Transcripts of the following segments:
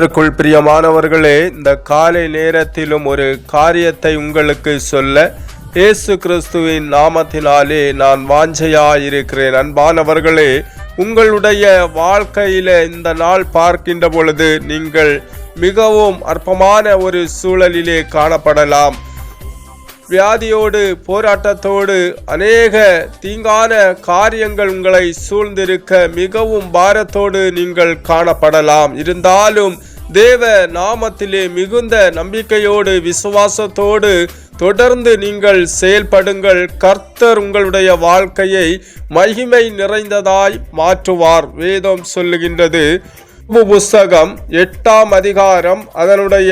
கர்த்தருக்குள் பிரியமானவர்களே இந்த காலை நேரத்திலும் ஒரு காரியத்தை உங்களுக்கு சொல்ல இயேசு கிறிஸ்துவின் நாமத்தினாலே நான் வாஞ்சையாயிருக்கிறேன். அன்பானவர்களே உங்களுடைய வாழ்க்கையில இந்த நாள் பார்க்கின்ற பொழுது நீங்கள் மிகவும் அற்பமான ஒரு சூழலிலே காணப்படலாம். வியாதியோடு போராட்டத்தோடு அநேக தீங்கான காரியங்கள் உங்களை சூழ்ந்திருக்க மிகவும் பாரத்தோடு நீங்கள் காணப்படலாம். இருந்தாலும் தேவ நாமத்திலே மிகுந்த நம்பிக்கையோடு விசுவாசத்தோடு தொடர்ந்து நீங்கள் செயல்படுங்கள். கர்த்தர் உங்களுடைய வாழ்க்கையை மகிமை நிறைந்ததாய் மாற்றுவார். வேதம் சொல்லுகின்றது. புஸ்தகம் எட்டாம் அதிகாரம் அதனுடைய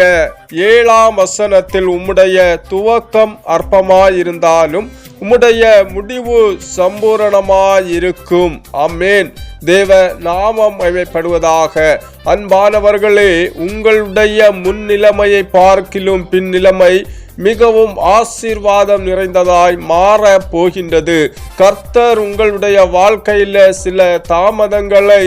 ஏழாம் வசனத்தில் உம்முடைய துவக்கம் அற்பமாயிருந்தாலும் உம்முடைய முடிவு சம்பூரணமாயிருக்கும். அம்மேன் தேவ நாமம் அமைப்படுவதாக அன்பானவர்களே உங்களுடைய முன்னிலைமையை பார்க்கிலும் பின்னிலைமை மிகவும் ஆசீர்வாதம் நிறைந்ததாய் மாற போகின்றது கர்த்தர் உங்களுடைய வாழ்க்கையில் சில தாமதங்களை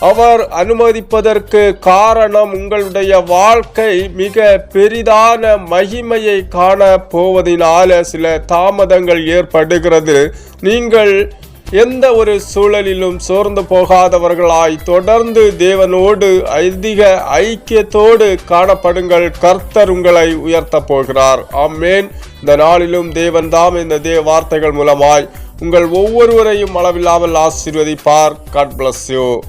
அவர் அனுமதிப்பதற்கு காரணம் உங்களுடைய வாழ்க்கை மிக பெரிதான மகிமையை காண போவதினால சில தாமதங்கள் ஏற்படுகிறது. நீங்கள் எந்த ஒரு சூழலிலும் சோர்ந்து போகாதவர்களாய் தொடர்ந்து தேவனோடு அதிக ஐக்கியத்தோடு காணப்படுங்கள். கர்த்தர் உங்களை உயர்த்த போகிறார். ஆமேன். இந்த நாளிலும் தேவன் தாம் இந்த தேவ வார்த்தைகள் மூலமாய் உங்கள் ஒவ்வொருவரையும் அளவில்லாமல் ஆசீர்வதிப்பார். God bless you